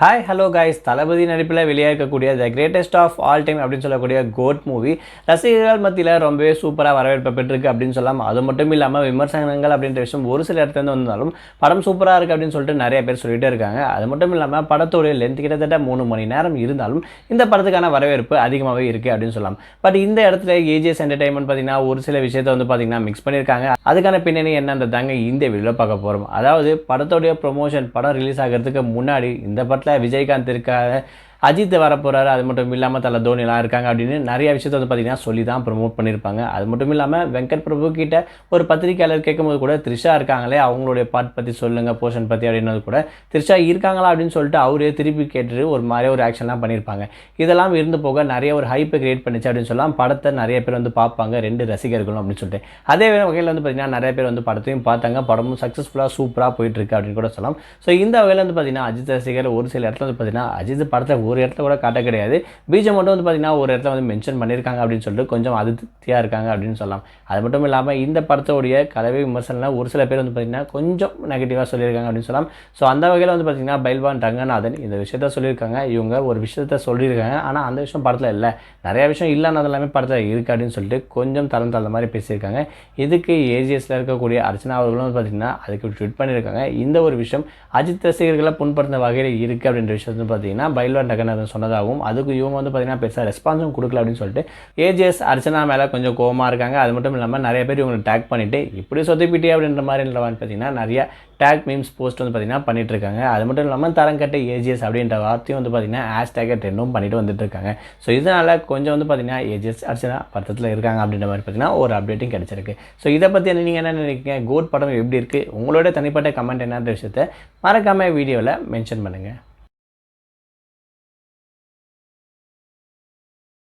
Hi hello guys Thalapathy நடிப்பில் வெளியாகக்கூடிய the greatest of all time அப்படின்னு சொல்லக்கூடிய கோட் மூவி ரசிகர்கள் மத்தியில் ரொம்பவே சூப்பராக வரவேற்பு பெற்றிருக்கு அப்படின்னு சொல்லலாம் அது மட்டும் இல்லாமல் விமர்சனங்கள் அப்படின்ற விஷயம் ஒரு சில இடத்துல வந்தாலும் படம் சூப்பராக இருக்குது அப்படின்னு சொல்லிட்டு நிறைய பேர் சொல்லிகிட்டே இருக்காங்க. அது மட்டும் இல்லாமல் படத்துடைய லென்த் கிட்டத்தட்ட மூணு மணி நேரம் இருந்தாலும் இந்த படத்துக்கான வரவேற்பு அதிகமாகவே இருக்குது அப்படின்னு சொல்லலாம். பட் இந்த இடத்துல ஏஜிஎஸ் என்டர்டைன்மெண்ட் பார்த்தீங்கன்னா ஒரு சில விஷயத்தை வந்து பார்த்தீங்கன்னா மிக்ஸ் பண்ணியிருக்காங்க. அதுக்கான பின்னணி என்னன்றதாங்க இந்த வீடியோவில் பார்க்க போகிறோம் அதாவது படத்தோடைய ப்ரொமோஷன் படம் ரிலீஸ் ஆகிறதுக்கு முன்னாடி இந்த படத்தில் விஜயகாந்த் இருக்காரு அஜித் வரப்போகிறாரு அது மட்டும் இல்லாமல் தலை தோனிலாம் இருக்காங்க அப்படின்னு நிறைய விஷயத்தை வந்து பார்த்தீங்கன்னா சொல்லி தான் ப்ரொமோட் பண்ணியிருப்பாங்க. அது மட்டும் இல்லாமல் வெங்கட் பிரபு கிட்ட ஒரு பத்திரிக்கையாளர் கேட்கும்போது கூட த்ரிஷா இருக்காங்களே அவங்களுடைய பாட் பற்றி சொல்லுங்கள் போர்ஷன் பற்றி அப்படின்றது கூட த்ரிஷா இருக்காங்களா அப்படின்னு சொல்லிட்டு அவரே திருப்பி கேட்டுட்டு ஒரு மாதிரி ஒரு ஆக்ஷன்லாம் பண்ணியிருப்பாங்க. இதெல்லாம் இருந்து போக நிறைய ஒரு ஹைப்பை கிரியேட் பண்ணிச்சு அப்படின்னு சொல்லலாம். படத்தை நிறைய பேர் வந்து பார்ப்பாங்க ரெண்டு ரசிகர்களும் அப்படின்னு சொல்லிட்டு. அதே வகையில் வந்து பார்த்தீங்கன்னா நிறைய பேர் வந்து படத்தையும் பார்த்தாங்க. படமும் சக்ஸஸ்ஃபுல்லாக சூப்பராக போயிட்டுருக்கு அப்படின்னு கூட சொல்லலாம். ஸோ இந்த வகையில் வந்து பார்த்தீங்கன்னா அஜித் ரசிகர் ஒரு சில இடத்துல வந்து பார்த்தீங்கன்னா அஜித் படத்தை ஒரு இடத்துல கூட காட்ட கிடையாது. பீஜம் மட்டும் வந்து பார்த்தீங்கன்னா ஒரு இடத்துல வந்து மென்ஷன் பண்ணியிருக்காங்க அப்படின்னு சொல்லிட்டு கொஞ்சம் அதிருப்தியாக இருக்காங்க அப்படின்னு சொல்லலாம். அது மட்டும் இல்லாமல் இந்த படத்தோடைய கலவை விமர்சனம் ஒரு சில பேர் வந்து பார்த்தீங்கன்னா கொஞ்சம் நெகட்டிவாக சொல்லியிருக்காங்க அப்படின்னு சொல்லலாம். ஸோ அந்த வகையில் வந்து பார்த்தீங்கன்னா பைல்வான் ரங்கநாதன் இந்த விஷயத்த சொல்லியிருக்காங்க. இவங்க ஒரு விஷயத்த சொல்லியிருக்காங்க. ஆனால் அந்த விஷயம் படத்தில் இல்லை. நிறைய விஷயம் இல்லைன்னு எல்லாமே படத்தில் இருக்குது அப்படின்னு சொல்லிட்டு கொஞ்சம் தரம் தகுந்த மாதிரி பேசியிருக்காங்க. இதுக்கு ஏஜிஎஸில் இருக்கக்கூடிய அர்ச்சனா அவர்களும் வந்து பார்த்தீங்கன்னா அதுக்கு ட்வீட் பண்ணியிருக்காங்க. இந்த ஒரு விஷயம் அஜித் ரசிகர்களை புண்படுத்த வகையில் இருக்குது அப்படின்ற விஷயம் வந்து பார்த்தீங்கன்னா பைல்வான் ரங்கநாதன் சொன்னதாகவும் அதுக்கு இவங்க வந்து பார்த்தீங்கன்னா பெருசாக ரெஸ்பான்ஸும் கொடுக்கல அப்படின்னு சொல்லிட்டு ஏஜிஎஸ் அர்ச்சனா மேலே கொஞ்சம் கோவமாக இருக்காங்க. அது மட்டும் இல்லாமல் நிறைய பேர் இவங்களை டேக் பண்ணிவிட்டு இப்படி சொதப்பிட்டே அப்படின்ற மாதிரின்றவான்னு பார்த்தீங்கன்னா நிறைய டேக் மீம்ஸ் போஸ்ட் வந்து பார்த்தீங்கன்னா பண்ணிட்டுருக்காங்க அது மட்டும் இல்லாமல் தரங்கட்ட ஏஜிஎஸ் அப்படின்ற வார்த்தையும் வந்து பார்த்திங்கன்னா ஹேஷ்டேக்கை ட்ரெண்டும் பண்ணிட்டு வந்துட்டு இருக்காங்க. ஸோ இதனால் கொஞ்சம் வந்து பார்த்தீங்கன்னா ஏஜிஎஸ் அர்ச்சனா பத்தத்தில் இருக்காங்க அப்படின்ற மாதிரி பார்த்தீங்கன்னா ஒரு அப்டேட்டும் கிடச்சிருக்கு. ஸோ இதை பற்றி நீங்கள் என்ன நினைக்கிறீங்க? கோட் படம் எப்படி இருக்குது உங்களோட தனிப்பட்ட கமெண்ட் என்னன்ற விஷயத்தை மறக்காமல் வீடியோவில் மென்ஷன் பண்ணுங்கள்